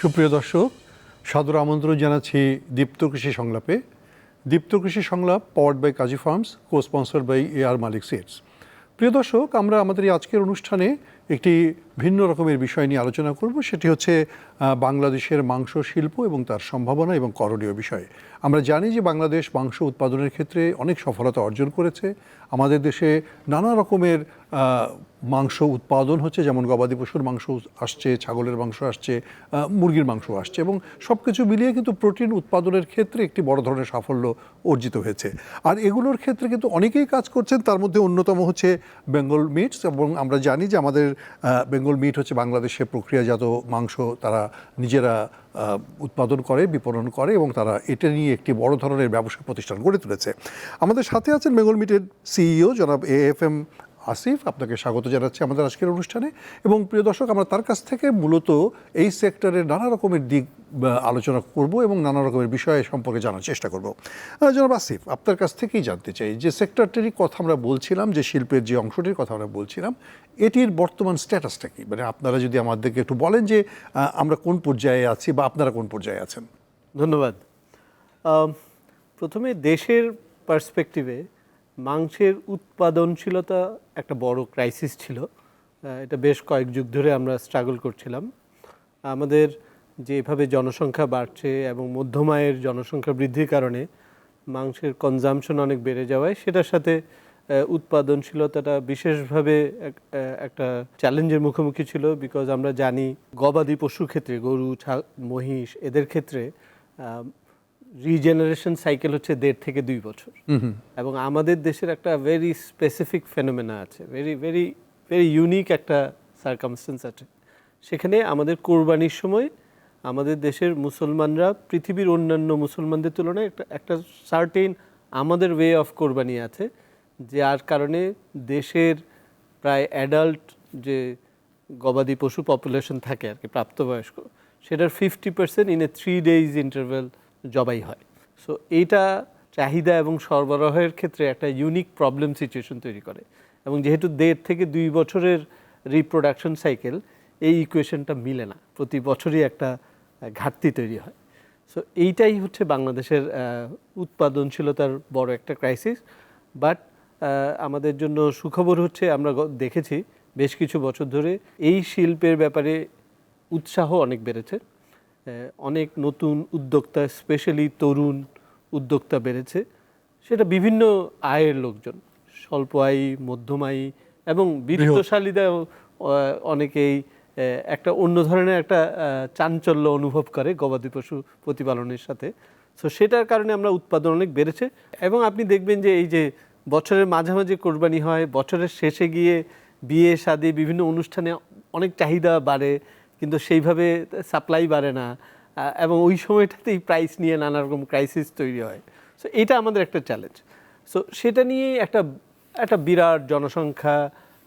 সুপ্রিয় দর্শক, সাদর আমন্ত্রণ জানাচ্ছি দীপ্ত কৃষি সংলাপে। দীপ্ত কৃষি সংলাপ powered by Kazi farms co sponsor by A R Malik seeds প্রিয় দর্শক, আমরা আমাদের এই আজকের অনুষ্ঠানে একটি ভিন্ন রকমের বিষয় নিয়ে আলোচনা করব। সেটি হচ্ছে বাংলাদেশের মাংস শিল্প এবং তার সম্ভাবনা এবং করণীয় বিষয়। আমরা জানি যে বাংলাদেশ মাংস উৎপাদনের ক্ষেত্রে অনেক সফলতা অর্জন করেছে। আমাদের দেশে নানা রকমের মাংস উৎপাদন হচ্ছে। যেমন গবাদি পশুর মাংস আসছে, ছাগলের মাংস আসছে মুরগির মাংস আসছে এবং সব কিছু মিলিয়ে কিন্তু প্রোটিন উৎপাদনের ক্ষেত্রে একটি বড় ধরনের সাফল্য অর্জিত হয়েছে। আর এগুলোর ক্ষেত্রে কিন্তু অনেকেই কাজ করছেন। তার মধ্যে অন্যতম হচ্ছে বেঙ্গল মিটস এবং আমরা জানি যে আমাদের বেঙ্গল মিট হচ্ছে বাংলাদেশে প্রক্রিয়াজাত মাংস তারা নিজেরা উৎপাদন করে, বিপণন করে এবং তারা এটা নিয়ে একটি বড় ধরনের ব্যবসা প্রতিষ্ঠান গড়ে তুলেছে। আমাদের সাথে আছেন বেঙ্গল মিটের সিইও জনাব এ এফ এম আসিফ, আপনাকে স্বাগত জানাচ্ছি আমাদের আজকের অনুষ্ঠানে। এবং প্রিয় দর্শক, আমরা তার কাছ থেকে মূলত এই সেক্টরের নানা রকমের দিক আলোচনা করব এবং নানা রকমের বিষয় সম্পর্কে জানার চেষ্টা করব। জনাব আসিফ, আপনার কাছ থেকেই জানতে চাই যে সেক্টরটির কথা আমরা বলছিলাম, যে শিল্পের যে অংশটির কথা আমরা বলছিলাম, এটির বর্তমান স্ট্যাটাসটা কি? মানে আপনারা যদি আমাদেরকে একটু বলেন যে আমরা কোন পর্যায়ে আছি বা আপনারা কোন পর্যায়ে আছেন। ধন্যবাদ। প্রথমে দেশের পার্সপেক্টিভে মাংসের উৎপাদনশীলতা একটা বড় ক্রাইসিস ছিল। এটা বেশ কয়েক যুগ ধরে আমরা স্ট্রাগল করছিলাম। আমাদের যেভাবে জনসংখ্যা বাড়ছে এবং মধ্যম আয়ের জনসংখ্যা বৃদ্ধির কারণে মাংসের কনজামশন অনেক বেড়ে যাওয়ায় সেটার সাথে উৎপাদনশীলতাটা বিশেষভাবে একটা চ্যালেঞ্জের মুখোমুখি ছিল বিকজ আমরা জানি গবাদি পশুর ক্ষেত্রে গরু, ছা- মহিষ এদের ক্ষেত্রে রিজেনারেশন সাইকেল হচ্ছে দেড় থেকে দুই বছর। এবং আমাদের দেশের একটা ভেরি স্পেসিফিক ফেনোমেনা আছে ভেরি ভেরি ভেরি ইউনিক একটা সার্কামস্টেন্স আছে। সেখানে আমাদের কোরবানির সময় আমাদের দেশের মুসলমানরা পৃথিবীর অন্যান্য মুসলমানদের তুলনায় একটা একটা সার্টেন আমাদের ওয়ে অফ কোরবানি আছে যার কারণে দেশের প্রায় অ্যাডাল্ট যে গবাদি পশু পপুলেশন থাকে আর কি প্রাপ্তবয়স্ক সেটার fifty percent in a three days interval জবাই হয়। সো এইটা চাহিদা এবং সরবরাহের ক্ষেত্রে একটা ইউনিক প্রবলেম সিচুয়েশন তৈরি করে। এবং যেহেতু দেড় থেকে দুই বছরের রিপ্রোডাকশন সাইকেল এই ইকুয়েশনটা মিলে না। প্রতি বছরই একটা ঘাটতি তৈরি হয়। সো এইটাই হচ্ছে বাংলাদেশের উৎপাদনশীলতার বড় একটা ক্রাইসিস বাট আমাদের জন্য সুখবর হচ্ছে, আমরা দেখেছি, বেশ কিছু বছর ধরে এই শিল্পের ব্যাপারে উৎসাহ অনেক বেড়েছে। অনেক নতুন উদ্যোক্তা স্পেশালি তরুণ উদ্যোক্তা বেড়েছে। সেটা বিভিন্ন আয়ের লোকজন, স্বল্প আয়ী, মধ্যম আয়ী এবং বিত্তশালীরাও অনেকেই একটা অন্য ধরনের একটা চাঞ্চল্য অনুভব করে গবাদি পশু প্রতিপালনের সাথে। সো সেটার কারণে আমরা উৎপাদন অনেক বেড়েছে এবং আপনি দেখবেন যে এই যে বছরের মাঝামাঝি কোরবানি হয়, বছরের শেষে গিয়ে বিয়ে, শাদি, বিভিন্ন অনুষ্ঠানে অনেক চাহিদা বাড়ে। কিন্তু সেইভাবে সাপ্লাই বাড়ে না। এবং ওই সময়টাতেই প্রাইস নিয়ে নানা রকম ক্রাইসিস তৈরি হয়। সো এটা আমাদের একটা চ্যালেঞ্জ সো সেটা নিয়ে একটা একটা বিরাট জনসংখ্যা,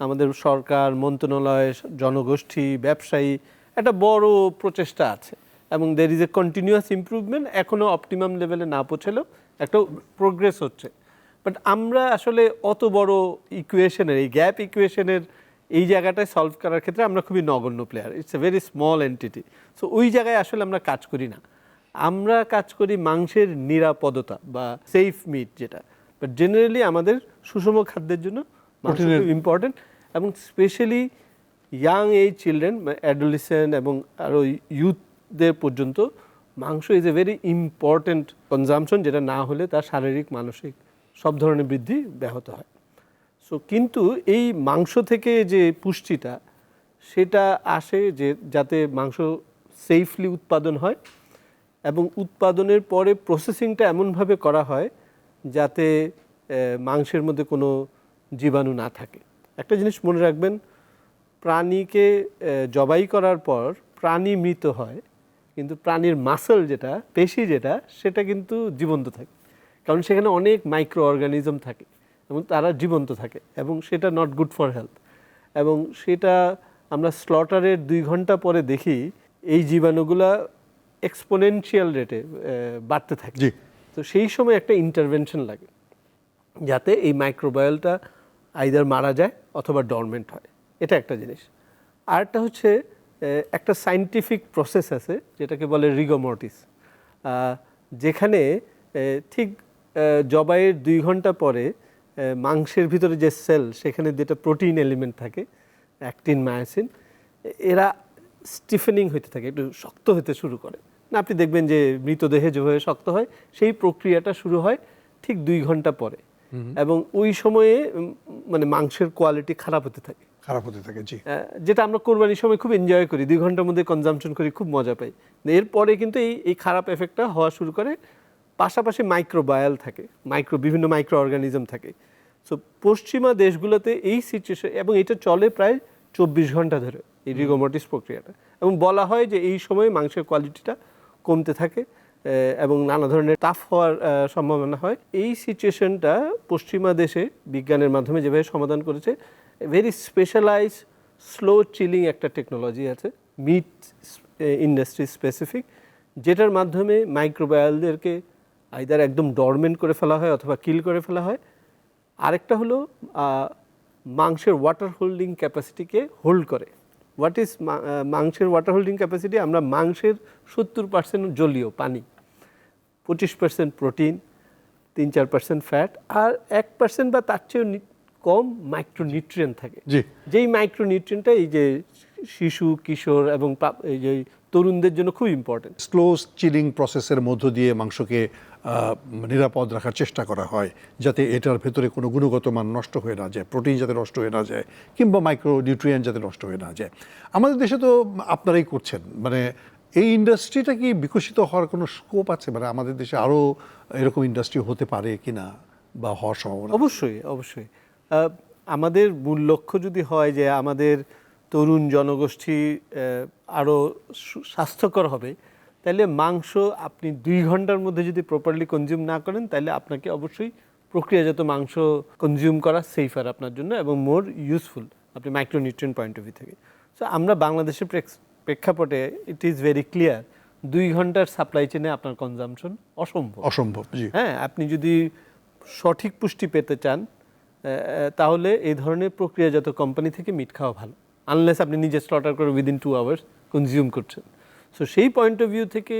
আমাদের সরকার, মন্ত্রণালয়, জনগোষ্ঠী, ব্যবসায়ী, একটা বড় প্রচেষ্টা আছে। এবং there is a continuous improvement এখনও অপটিমাম লেভেলে না পৌঁছলেও একটা প্রোগ্রেস হচ্ছে। বাট আমরা আসলে অত বড় ইকুয়েশনের এই গ্যাপ ইকুয়েশনের এই জায়গাটায় সলভ করার ক্ষেত্রে আমরা খুবই নগণ্য player it's a very small entity so ওই জায়গায় আসলে আমরা কাজ করি না। আমরা কাজ করি মাংসের নিরাপদতা বা সেফ মিট যেটা। বাট জেনারেলি আমাদের সুষম খাদ্যের জন্য ইম্পর্টেন্ট এবং স্পেশালি ইয়াং এই চিলড্রেন অ্যাডোলিসেন্ট এবং আরও ইউথদের পর্যন্ত মাংস is a very important consumption যেটা না হলে তার শারীরিক মানসিক সব ধরনের বৃদ্ধি ব্যাহত হয়। সো কিন্তু এই মাংস থেকে যে পুষ্টিটা, সেটা আসে যে যাতে মাংস সেফলি উৎপাদন হয় এবং উৎপাদনের পরে প্রসেসিংটা এমনভাবে করা হয় যাতে মাংসের মধ্যে কোনো জীবাণু না থাকে। একটা জিনিস মনে রাখবেন, প্রাণীকে জবাই করার পর প্রাণী মৃত হয়, কিন্তু প্রাণীর মাসল যেটা, পেশি যেটা, সেটা কিন্তু জীবন্ত থাকে। কারণ সেখানে অনেক মাইক্রো অর্গানিজম থাকে। এবং তারা জীবন্ত থাকে এবং সেটা নট গুড ফর হেলথ এবং সেটা আমরা স্লটারের দুই ঘণ্টা পরে দেখি এই জীবাণুগুলা এক্সপোনেনশিয়াল রেটে বাড়তে থাকে। জি। তো সেই সময় একটা ইন্টারভেনশন লাগে যাতে এই মাইক্রোবায়োলটা আইদার মারা যায় অথবা ডরমেন্ট হয়। এটা একটা জিনিস। আরেকটা হচ্ছে একটা সাইন্টিফিক প্রসেস আছে যেটাকে বলে রিগোমর্টিস যেখানে ঠিক জবাইয়ের দুই ঘণ্টা পরে মাংসের ভিতরে যে সেল সেখানে যেটা প্রোটিন এলিমেন্ট থাকে অ্যাক্টিন মায়াসিন এরা স্টিফেনিং হতে থাকে একটু শক্ত হতে শুরু করে। না আপনি দেখবেন যে মৃতদেহে যেভাবে শক্ত হয় সেই প্রক্রিয়াটা শুরু হয় ঠিক দুই ঘণ্টা পরে। এবং ওই সময়ে মানে মাংসের কোয়ালিটি খারাপ হতে থাকে। খারাপ হতে থাকে জি। যেটা আমরা কোরবানির সময় খুব এনজয় করি দুই ঘণ্টার মধ্যে কনজামশন করি খুব মজা পাই। এরপরে কিন্তু এই এই খারাপ এফেক্টটা হওয়া শুরু করে পাশাপাশি মাইক্রোবায়াল থাকে মাইক্রো বিভিন্ন মাইক্রো অর্গানিজম থাকে। সো পশ্চিমা দেশগুলোতে এই সিচুয়েশন এবং এটা চলে প্রায় চব্বিশ ঘণ্টা ধরে এই রিগোমোটিস প্রক্রিয়াটা। এবং বলা হয় যে এই সময় মাংসের কোয়ালিটিটা কমতে থাকে এবং নানা ধরনের টাফ হওয়ার সম্ভাবনা হয়। এই সিচুয়েশনটা পশ্চিমা দেশে বিজ্ঞানের মাধ্যমে যেভাবে সমাধান করেছে ভেরি স্পেশালাইজ স্লো চিলিং একটা টেকনোলজি আছে মিট ইন্ডাস্ট্রি স্পেসিফিক যেটার মাধ্যমে মাইক্রোবায়ালদেরকে আইদার একদম ডরমেন্ট করে ফেলা হয় অথবা কিল করে ফেলা হয়। আরেকটা হলো মাংসের ওয়াটার হোল্ডিং ক্যাপাসিটিকে হোল্ড করে। হোয়াট ইজ মাংসের ওয়াটার হোল্ডিং ক্যাপাসিটি আমরা মাংসের সত্তর পার্সেন্ট জলীয় পানি পঁচিশ পার্সেন্ট প্রোটিন তিন চার পার্সেন্ট ফ্যাট আর এক পার্সেন্ট বা তার চেয়েও কম মাইক্রোনিউট্রিয়েন্ট থাকে। জি। যেই মাইক্রোনিউট্রিয়েন্টটা এই যে শিশু কিশোর এবং এই যে তরুণদের জন্য খুব ইম্পর্টেন্ট স্লো চিলিং প্রসেসের মধ্য দিয়ে মাংসকে নিরাপদ রাখার চেষ্টা করা হয় যাতে এটার ভেতরে কোনো গুণগত মান নষ্ট হয়ে না যায় প্রোটিন যাতে নষ্ট হয়ে না যায় কিংবা মাইক্রো নিউট্রিয়েন্ট যাতে নষ্ট হয়ে না যায়। আমাদের দেশে তো আপনারাই করছেন মানে এই ইন্ডাস্ট্রিটা কি বিকশিত হওয়ার কোনো স্কোপ আছে? মানে আমাদের দেশে আরও এরকম ইন্ডাস্ট্রি হতে পারে কি না বা হওয়ার সম্ভাবনা অবশ্যই অবশ্যই। আমাদের মূল লক্ষ্য যদি হয় যে আমাদের তরুণ জনগোষ্ঠী আরও স্বাস্থ্যকর হবে তাহলে মাংস আপনি দুই ঘণ্টার মধ্যে যদি প্রপারলি কনজিউম না করেন তাহলে আপনাকে অবশ্যই প্রক্রিয়াজাত মাংস কনজিউম করা সেফার আপনার জন্য এবং মোর ইউজফুল আপনি মাইক্রোনিউট্রিয়েন্ট পয়েন্ট অফ ভিউ থেকে। সো আমরা বাংলাদেশের প্রেক্ষাপটে ইট ইজ ভেরি ক্লিয়ার দুই ঘণ্টার সাপ্লাই চেনে আপনার কনজামশন অসম্ভব। অসম্ভব জি। হ্যাঁ আপনি যদি সঠিক পুষ্টি পেতে চান তাহলে এই ধরনের প্রক্রিয়াজাত কোম্পানি থেকে মিট খাওয়া ভালো। আনলেস আপনি নিজে স্লটার করে উইদিন টু আওয়ার্স কনজিউম করছেন। সো সেই পয়েন্ট অফ ভিউ থেকে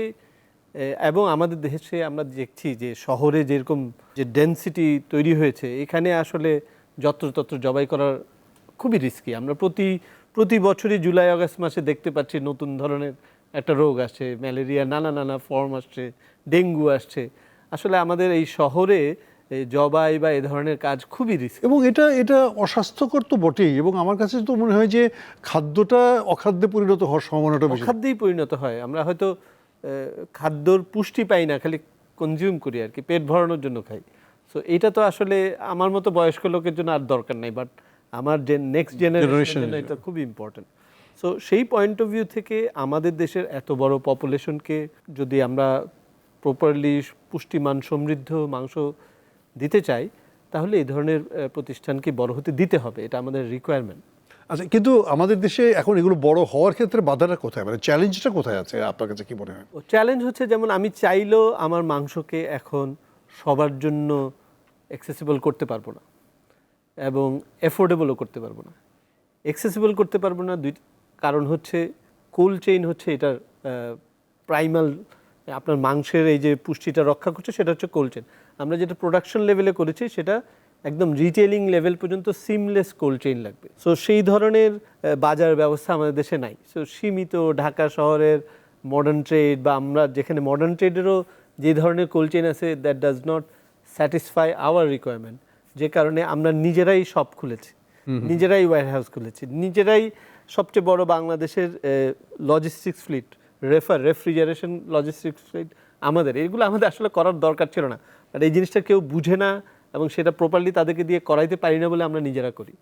এবং আমাদের দেশে আমরা দেখছি যে শহরে যেরকম যে ডেন্সিটি তৈরি হয়েছে, এখানে আসলে যত্রতত্র জবাই করার খুবই রিস্কি আমরা প্রতি প্রতি বছরই জুলাই, আগস্ট মাসে দেখতে পাচ্ছি নতুন ধরনের একটা রোগ আসছে ম্যালেরিয়া নানা নানা ফর্ম আসছে, ডেঙ্গু আসছে। আসলে আমাদের এই শহরে এই জবাই বা এ ধরনের কাজ খুবই রিস্ক এবং এটা এটা অস্বাস্থ্যকর তো বটেই এবং আমার কাছে তো মনে হয় যে খাদ্যটা অখাদ্যে পরিণত হওয়ার সম্ভাবনাটা বেশি। খাদ্যেই পরিণত হয়। আমরা হয়তো খাদ্যর পুষ্টি পাই না খালি কনজিউম করি আর কি পেট ভরানোর জন্য খাই। সো এটা তো আসলে আমার মতো বয়স্ক লোকের জন্য আর দরকার নাই বাট আমার যে নেক্সট এর এটা খুবই ইম্পর্টেন্ট সো সেই পয়েন্ট অফ ভিউ থেকে আমাদের দেশের এত বড় পপুলেশনকে যদি আমরা প্রপারলি পুষ্টিমান সমৃদ্ধ মাংস দিতে চাই তাহলে এই ধরনের প্রতিষ্ঠানকে বড় হতে দিতে হবে এটা আমাদের রিকোয়ারমেন্ট আচ্ছা কিন্তু আমাদের দেশে এখন এগুলো বড় হওয়ার ক্ষেত্রে বাধাটা কোথায়? মানে চ্যালেঞ্জটা কোথায় আছে আপনার কাছে কি মনে হয়? ও চ্যালেঞ্জ হচ্ছে যেমন আমি চাইলেও আমার মাংসকে এখন সবার জন্য অ্যাক্সেসিবল করতে পারব না এবং অ্যাফোর্ডেবলও করতে পারব না। অ্যাক্সেসিবল করতে পারব না দুই কারণ হচ্ছে কোল্ড চেইন হচ্ছে এটার প্রাইমাল আপনার মাংসের এই যে পুষ্টিটা রক্ষা করছে সেটা হচ্ছে কোল্ড চেইন আমরা যেটা প্রোডাকশন লেভেলে করেছি সেটা একদম রিটেলিং লেভেল পর্যন্ত সিমলেস কোল্ড চেইন লাগবে। সো সেই ধরনের বাজার ব্যবস্থা আমাদের দেশে নাই। সো সীমিত ঢাকা শহরের মডার্ন ট্রেড বা আমরা যেখানে মডার্ন ট্রেডেরও যে ধরনের কোল্ড চেইন আছে that does not satisfy our requirement যে কারণে আমরা নিজেরাই শপ খুলেছি। নিজেরাই ওয়্যার হাউস খুলেছি। নিজেরাই সবচেয়ে বড় বাংলাদেশের logistics fleet reefer refrigeration logistics আমাদের এগুলো আমাদের আসলে করার দরকার ছিল না। বাট এই জিনিসটা কেউ বুঝে না এবং সেটা প্রপারলি তাদেরকে দিয়ে করাইতে পারি না বলে আমরা নিজেরা করি।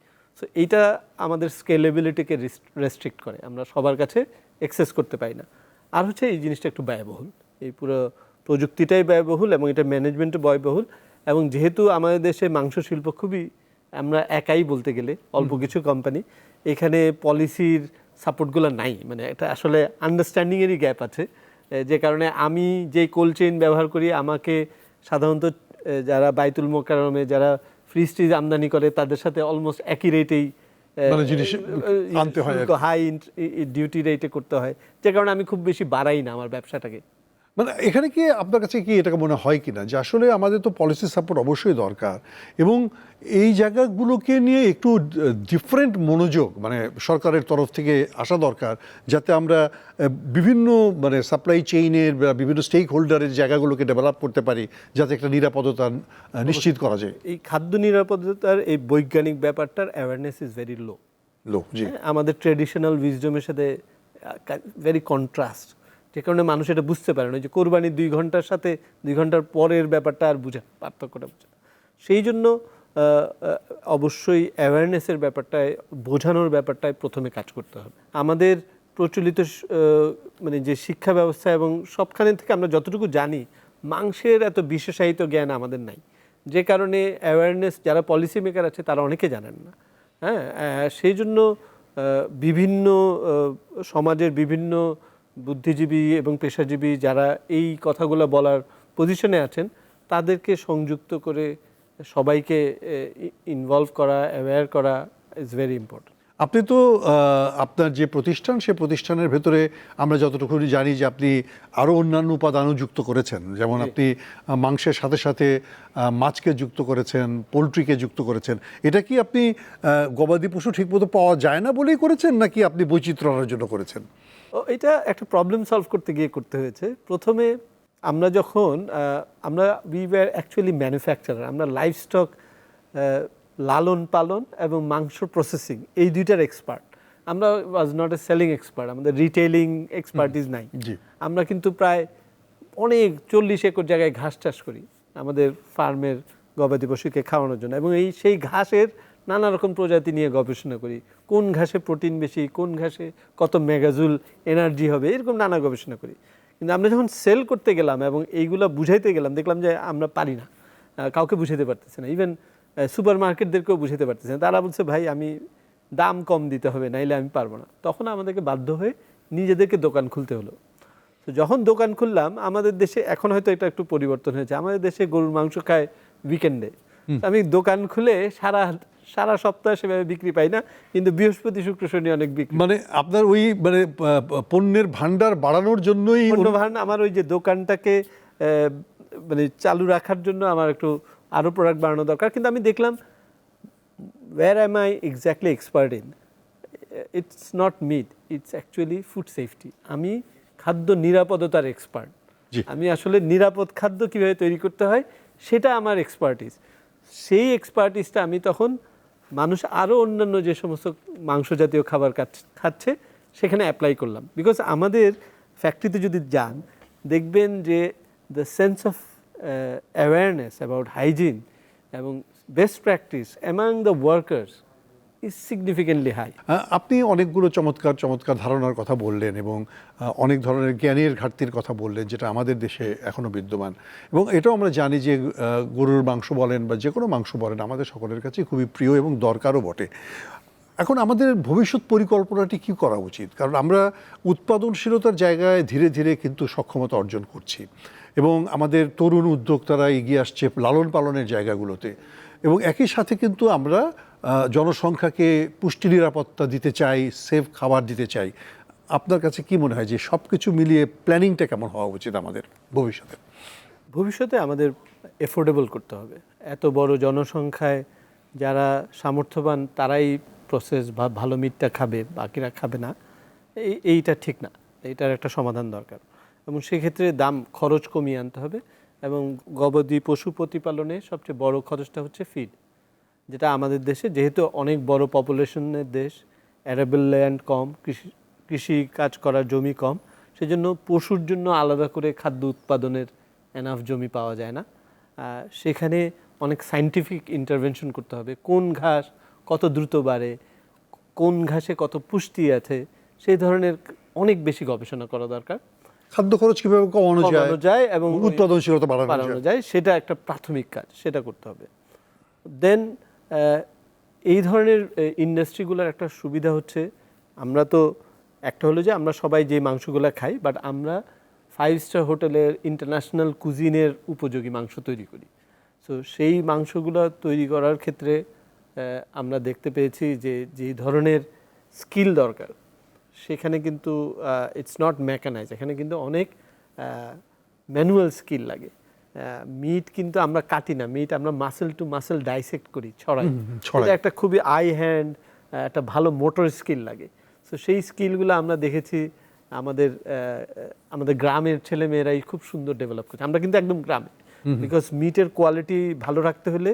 সো এইটা আমাদের স্কেলেবিলিটিকে রেস্ট্রিক্ট করে। আমরা সবার কাছে অ্যাক্সেস করতে পারি না। আর হচ্ছে এই জিনিসটা একটু ব্যয়বহুল। এই পুরো প্রযুক্তিটাই ব্যয়বহুল এবং এটা ম্যানেজমেন্টও ব্যয়বহুল। এবং যেহেতু আমাদের দেশে মাংস শিল্প খুবই আমরা একাই বলতে গেলে অল্প কিছু কোম্পানি এখানে পলিসির সাপোর্টগুলো নাই। মানে এটা আসলে আন্ডারস্ট্যান্ডিংয়েরই গ্যাপ আছে। যে কারণে আমি যেই কোল্ড চেইন ব্যবহার করি আমাকে সাধারণত যারা বাইতুল মোকারমে যারা ফ্রিজ ট্রিজ আমদানি করে তাদের সাথে অলমোস্ট একই রেটেই আনতে হয় হাই ডিউটি রেটে করতে হয়। যে কারণে আমি খুব বেশি বাড়াই না আমার ব্যবসাটাকে। মানে এখানে কি আপনার কাছে কি এটাকে মনে হয় কিনা? যে আসলে আমাদের তো পলিসি সাপোর্ট অবশ্যই দরকার এবং এই জায়গাগুলোকে নিয়ে একটু ডিফারেন্ট মনোযোগ মানে সরকারের তরফ থেকে আসা দরকার যাতে আমরা বিভিন্ন মানে সাপ্লাই চেইনের বা বিভিন্ন স্টেক হোল্ডারের জায়গাগুলোকে ডেভেলপ করতে পারি যাতে একটা নিরাপদতা নিশ্চিত করা যায়। এই খাদ্য নিরাপদতার এই বৈজ্ঞানিক ব্যাপারটার awareness is very low low জি। আমাদের ট্রেডিশনাল উইজডমের সাথে ভেরি কন্ট্রাস্ট যে কারণে মানুষ এটা বুঝতে পারে না, যে কোরবানির দুই ঘণ্টার সাথে দুই ঘণ্টার পরের ব্যাপারটা আর বুঝে পার্থক্যটা বুঝে। সেই জন্য অবশ্যই অ্যাওয়ারনেসের ব্যাপারটায়, বোঝানোর ব্যাপারটায় প্রথমে কাজ করতে হবে। আমাদের প্রচলিত মানে যে শিক্ষা ব্যবস্থা এবং সবখানে থেকে আমরা যতটুকু জানি, মাংসের এত বিশেষায়িত জ্ঞান আমাদের নাই। যে কারণে অ্যাওয়ারনেস যারা পলিসি মেকার আছে, তারা অনেকে জানেন না। হ্যাঁ সেই জন্য বিভিন্ন সমাজের বিভিন্ন বুদ্ধিজীবী এবং পেশাজীবী যারা এই কথাগুলো বলার পজিশনে আছেন তাদেরকে সংযুক্ত করে সবাইকে ইনভলভ করা অ্যাওয়্যার করা ইজ ভেরি ইম্পর্টেন্ট আপনি তো আপনার যে প্রতিষ্ঠান সে প্রতিষ্ঠানের ভেতরে আমরা যতটুকু জানি যে আপনি আরও অন্যান্য উপাদানও যুক্ত করেছেন। যেমন আপনি মাংসের সাথে সাথে মাছকে যুক্ত করেছেন পোলট্রিকে যুক্ত করেছেন। এটা কি আপনি গবাদি পশু ঠিকমতো পাওয়া যায় না বলেই করেছেন নাকি আপনি বৈচিত্র্য আনার জন্য করেছেন? এটা একটা প্রবলেম সলভ করতে গিয়ে করতে হয়েছে। প্রথমে আমরা যখন আমরা উই ওয়ার অ্যাকচুয়ালি ম্যানুফ্যাকচারার আমরা লাইফ স্টক লালন পালন এবং মাংস প্রসেসিং এই দুইটার এক্সপার্ট আমরা was not a selling expert আমাদের রিটেলিং এক্সপার্টিস নাই। জি। আমরা কিন্তু প্রায় অনেক চল্লিশ একর জায়গায় ঘাস চাষ করি আমাদের ফার্মের গবাদি পশুকে খাওয়ানোর জন্য এবং এই সেই ঘাসের নানা রকম প্রজাতি নিয়ে গবেষণা করি। কোন ঘাসে প্রোটিন বেশি কোন ঘাসে কত মেগাজুল এনার্জি হবে এরকম নানা গবেষণা করি। কিন্তু আমরা যখন সেল করতে গেলাম এবং এইগুলো বুঝাইতে গেলাম দেখলাম যে আমরা পারি না। কাউকে বুঝাতে পারতেছে না। ইভেন সুপার মার্কেটদেরকেও বুঝাতে পারতেছে না। তারা বলছে ভাই আমি দাম কম দিতে হবে নাইলে আমি পারব না। তখন আমাদেরকে বাধ্য হয়ে নিজেদেরকে দোকান খুলতে হলো। তো যখন দোকান খুললাম আমাদের দেশে এখন হয়তো এটা একটু পরিবর্তন হয়েছে। আমাদের দেশে গরুর মাংস খায় উইকেন্ডে আমি দোকান খুলে সারা সারা সপ্তাহে সেভাবে বিক্রি পাই না কিন্তু বৃহস্পতি শুক্র শনি অনেক বিক্রি মানে আপনার ওই মানে পণ্যের ভান্ডার বাড়ানোর জন্যই আমার ওই যে দোকানটাকে মানে চালু রাখার জন্য আমার একটু আরও প্রোডাক্ট বাড়ানো দরকার কিন্তু আমি দেখলাম where am I exactly expert in? It's not meat, it's actually food safety. আমি খাদ্য নিরাপদতার এক্সপার্ট আমি আসলে নিরাপদ খাদ্য কীভাবে তৈরি করতে হয় সেটা আমার এক্সপার্টিস সেই এক্সপার্টিসটা আমি তখন মানুষ আরও অন্যান্য যে সমস্ত মাংস জাতীয় খাবার খাচ- খাচ্ছে, সেখানে অ্যাপ্লাই করলাম। বিকজ আমাদের ফ্যাক্টরিতে যদি যান, দেখবেন যে the sense of awareness about hygiene এবং best practice among the workers is significantly high আপনি অনেকগুলো চমৎকার চমৎকার ধারণার কথা বললেন এবং অনেক ধরনের জ্ঞানের ঘাটতির কথা বললেন যেটা আমাদের দেশে এখনও বিদ্যমান। এবং এটাও আমরা জানি যে গরুর মাংস বলেন বা যে কোনো মাংস বলেন, আমাদের সকলের কাছে খুবই প্রিয় এবং দরকারও বটে। এখন আমাদের ভবিষ্যৎ পরিকল্পনাটি কি করা উচিত? কারণ আমরা উৎপাদনশীলতার জায়গায় ধীরে ধীরে কিন্তু সক্ষমতা অর্জন করছি। এবং আমাদের তরুণ উদ্যোক্তারা এগিয়ে আসছে লালন পালনের জায়গাগুলোতে। এবং একই সাথে কিন্তু আমরা জনসংখ্যাকে পুষ্টি নিরাপত্তা দিতে চাই সেফ খাবার দিতে চাই। আপনার কাছে কি মনে হয় যে সব কিছু মিলিয়ে প্ল্যানিংটা কেমন হওয়া উচিত আমাদের ভবিষ্যতে? ভবিষ্যতে আমাদের এফোর্ডেবল করতে হবে। এত বড় জনসংখ্যায় যারা সামর্থ্যবান, তারাই প্রসেস বা ভালো মিটটা খাবে, বাকিরা খাবে না। এই, এইটা ঠিক না। এইটার একটা সমাধান দরকার। এবং সেক্ষেত্রে দাম, খরচ কমিয়ে আনতে হবে। এবং গবাদি পশু প্রতিপালনে সবচেয়ে বড় খরচটা হচ্ছে ফিড যেটা আমাদের দেশে যেহেতু অনেক বড় পপুলেশনের দেশ অ্যারেবল ল্যান্ড কম কৃষি কৃষি কাজ করার জমি কম সেজন্য পশুর জন্য আলাদা করে খাদ্য উৎপাদনের এনাফ জমি পাওয়া যায় না। সেখানে অনেক সাইন্টিফিক ইন্টারভেনশন করতে হবে। কোন ঘাস কত দ্রুত বাড়ে কোন ঘাসে কত পুষ্টি আছে সেই ধরনের অনেক বেশি গবেষণা করা দরকার। খাদ্য খরচ কীভাবে কমানো যায় যায় এবং উৎপাদনশীলতা বাড়ানো যায়। সেটা একটা প্রাথমিক কাজ সেটা করতে হবে। দেন এই ধরনের ইন্ডাস্ট্রিগুলোর একটা সুবিধা হচ্ছে, আমরা তো একটা হলো যে আমরা সবাই যে মাংসগুলো খাই বাট আমরা ফাইভ স্টার হোটেলের ইন্টারন্যাশনাল কুজিনের উপযোগী মাংস তৈরি করি। সো সেই মাংসগুলো তৈরি করার ক্ষেত্রে আমরা দেখতে পেয়েছি যে যে ধরনের স্কিল দরকার, সেখানে কিন্তু ইটস নট মেকানাইজ এখানে কিন্তু অনেক ম্যানুয়াল স্কিল লাগে। মিট কিন্তু আমরা কাটি না। মিট আমরা মাসেল টু মাসেল ডাইসেক্ট করি ছড়াই। ছড়াই। এটা একটা খুবই আই হ্যান্ড একটা ভালো মোটর স্কিল লাগে। সো সেই স্কিলগুলো আমরা দেখেছি আমাদের আমাদের গ্রামের ছেলে মেয়েরাই খুব সুন্দর ডেভেলপ করছে। আমরা কিন্তু একদম গ্রামে। বিকজ মিটের কোয়ালিটি ভালো রাখতে হলে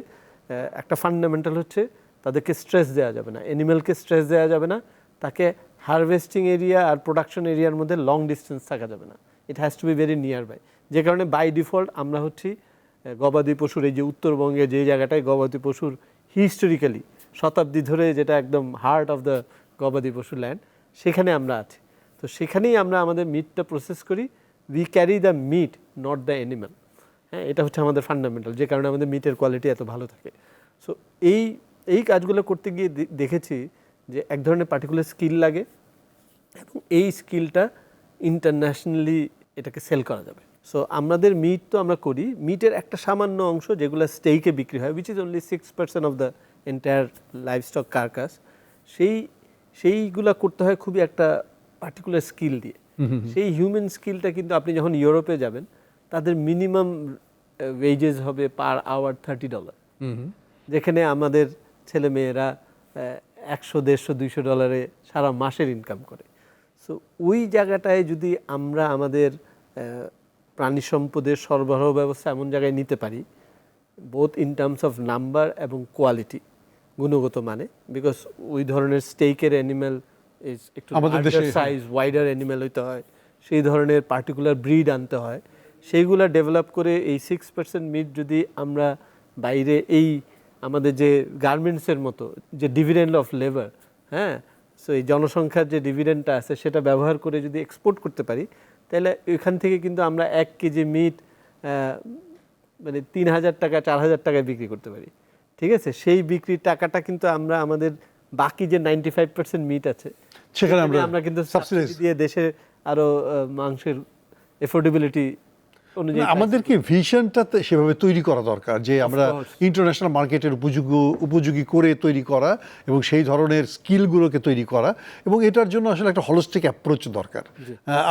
একটা ফান্ডামেন্টাল হচ্ছে তাদেরকে স্ট্রেস দেওয়া যাবে না। অ্যানিমেলকে স্ট্রেস দেওয়া যাবে না। তাকে হারভেস্টিং এরিয়া আর প্রোডাকশন এরিয়ার মধ্যে লং ডিস্টেন্স থাকা যাবে না। It has to be very nearby যে কারণে বাই ডিফল্ট আমরা হচ্ছি গবাদি পশুর, এই যে উত্তরবঙ্গে যে জায়গাটায় গবাদি পশুর হিস্টোরিক্যালি শতাব্দী ধরে যেটা একদম হার্ট অফ দ্য গবাদি পশু ল্যান্ড সেখানে আমরা আছি। তো সেখানেই আমরা আমাদের মিটটা প্রসেস করি। We carry the meat not the animal হ্যাঁ এটা হচ্ছে আমাদের ফান্ডামেন্টাল যে কারণে আমাদের মিটের কোয়ালিটি এত ভালো থাকে। সো এই এই কাজগুলো করতে গিয়ে দেখেছি যে এক ধরনের পার্টিকুলার স্কিল লাগে এবং এই স্কিলটা ইন্টারন্যাশনালি এটাকে সেল করা যাবে। সো আমাদের মিট তো আমরা করি। মিটের একটা সামান্য অংশ যেগুলো স্টেইকে বিক্রি হয় which is only six percent of the entire livestock carcass সেই সেইগুলা করতে হয় খুবই একটা পার্টিকুলার স্কিল দিয়ে। সেই হিউম্যান স্কিলটা কিন্তু আপনি যখন ইউরোপে যাবেন তাদের মিনিমাম ওয়েজেস হবে পার আওয়ার থার্টি ডলার যেখানে আমাদের ছেলে মেয়েরা একশো দেড়শো দুইশো ডলারে সারা মাসের ইনকাম করে। সো ওই জায়গাটায় যদি আমরা আমাদের প্রাণী সম্পদের সরবরাহ ব্যবস্থা এমন জায়গায় নিতে পারি both in terms of number এবং কোয়ালিটি গুণগত মানে বিকজ ওই ধরনের স্টেকের অ্যানিমেল ইজ একটু। সাইজ ওয়াইডার অ্যানিমেল হইতে হয় সেই ধরনের পার্টিকুলার ব্রিড আনতে হয় সেইগুলো ডেভেলপ করে এই সিক্স পার্সেন্ট মিট যদি আমরা বাইরে এই আমাদের যে গার্মেন্টসের মতো যে ডিভিডেন্ড অফ লেবার হ্যাঁ সো এই জনসংখ্যার যে ডিভিডেন্ডটা আছে সেটা ব্যবহার করে যদি এক্সপোর্ট করতে পারি তাহলে এখান থেকে কিন্তু আমরা এক কেজি মিট মানে তিন হাজার টাকা চার হাজার টাকায় বিক্রি করতে পারি। ঠিক আছে? সেই বিক্রির টাকাটা কিন্তু আমরা আমাদের বাকি যে নাইনটি ফাইভ পার্সেন্ট মিট আছে সেখানে আমরা কিন্তু সাবসিডি দিয়ে দেশে আরও মাংসের এফোর্ডেবিলিটি অনুযায়ী না, আমাদেরকে ভিশনটা সেভাবে তৈরি করা দরকার যে আমরা ইন্টারন্যাশনাল মার্কেটের উপযোগী উপযোগী করে তৈরি করা এবং সেই ধরনের স্কিলগুলোকে তৈরি করা এবং এটার জন্য আসলে একটা হলিস্টিক অ্যাপ্রোচ দরকার।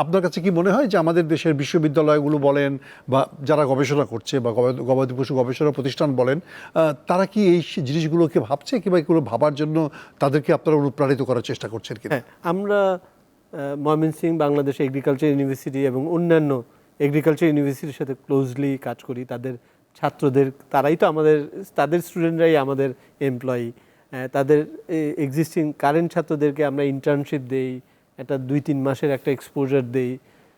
আপনার কাছে কি মনে হয় যে আমাদের দেশের বিশ্ববিদ্যালয়গুলো বলেন বা যারা গবেষণা করছে বা গবাদি- পশু গবেষণা প্রতিষ্ঠান বলেন তারা কি এই জিনিসগুলোকে ভাবছে কিংবা এগুলো ভাবার জন্য তাদেরকে আপনারা অনুপ্রাণিত করার চেষ্টা করছেন কিনা? হ্যাঁ আমরা আহ, ময়মনসিংহ বাংলাদেশ এগ্রিকালচার ইউনিভার্সিটি এবং অন্যান্য এগ্রিকালচার ইউনিভার্সিটির সাথে ক্লোজলি কাজ করি। তাদের ছাত্রদের, তারাই তো আমাদের, তাদের স্টুডেন্টরাই আমাদের এমপ্লয়ি তাদের এক্সিস্টিং কারেন্ট ছাত্রদেরকে আমরা ইন্টার্নশিপ দেই, একটা দুই তিন মাসের একটা এক্সপোজার দেই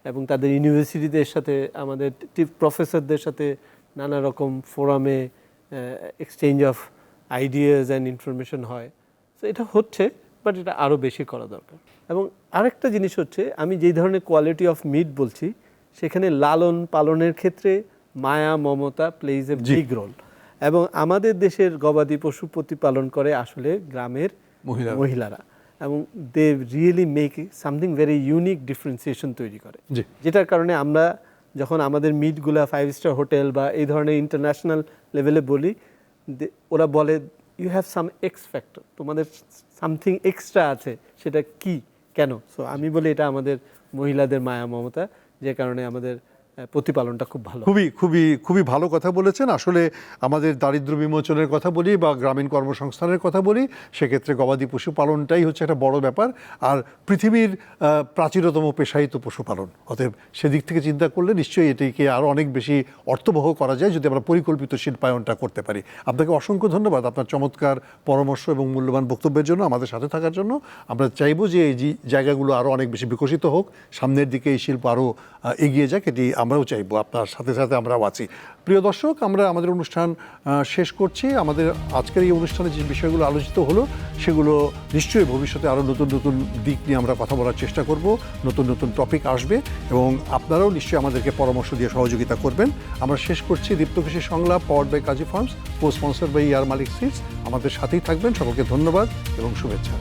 এবং তাদের ইউনিভার্সিটিদের সাথে, আমাদের প্রফেসরদের সাথে নানা রকম ফোরামে exchange of ideas and information হয়। তো এটা হচ্ছে বাট এটা আরও বেশি করা দরকার। এবং আরেকটা জিনিস হচ্ছে, আমি যেই ধরনের কোয়ালিটি অফ মিট বলছি সেখানে লালন পালনের ক্ষেত্রে মায়া মমতা প্লেজ এ। বিগ রোল এবং আমাদের দেশের গবাদি পশু প্রতিপালন করে আসলে গ্রামের মহিলারা। মহিলারা। এবং they really make something very unique differentiation তৈরি করে। যেটার কারণে আমরা যখন আমাদের মিটগুলা ফাইভ স্টার হোটেল বা এই ধরনের ইন্টারন্যাশনাল লেভেলে বলি ওরা বলে you have some X factor তোমাদের সামথিং এক্সট্রা আছে সেটা কি কেন? সো আমি বলি এটা আমাদের মহিলাদের মায়া মমতা যে কারণে আমাদের প্রতিপালনটা খুব ভালো। খুবই খুবই খুবই ভালো কথা বলেছেন। আসলে আমাদের দারিদ্র বিমোচনের কথা বলি বা গ্রামীণ কর্মসংস্থানের কথা বলি, সেক্ষেত্রে গবাদি পশুপালনটাই হচ্ছে একটা বড় ব্যাপার। আর পৃথিবীর প্রাচীনতম পেশাই তো পশুপালন, অতএব সেদিক থেকে চিন্তা করলে নিশ্চয়ই এটিকে আরও অনেক বেশি অর্থবহ করা যায় যদি আমরা পরিকল্পিত শিল্পায়নটা করতে পারি। আপনাকে অসংখ্য ধন্যবাদ আপনার চমৎকার পরামর্শ এবং মূল্যবান বক্তব্যের জন্য আমাদের সাথে থাকার জন্য। আমরা চাইব যে এই জায়গাগুলো আরও অনেক বেশি বিকশিত হোক, সামনের দিকে এই শিল্প আরও এগিয়ে যাক, এটি আমরাও চাইব আপনার সাথে সাথে আমরাও আছি। প্রিয় দর্শক, আমরা আমাদের অনুষ্ঠান শেষ করছি। আমাদের আজকের এই অনুষ্ঠানে যে বিষয়গুলো আলোচিত হলো, সেগুলো নিশ্চয়ই ভবিষ্যতে আরও নতুন নতুন দিক নিয়ে আমরা কথা বলার চেষ্টা করব। নতুন নতুন টপিক আসবে এবং আপনারাও নিশ্চয়ই আমাদেরকে পরামর্শ দিয়ে সহযোগিতা করবেন। আমরা শেষ করছি দীপ্তকৃষি সংলাপ powered by Kazi farms co sponsor by A R Malik seeds আমাদের সাথেই থাকবেন। সকলকে ধন্যবাদ এবং শুভেচ্ছা।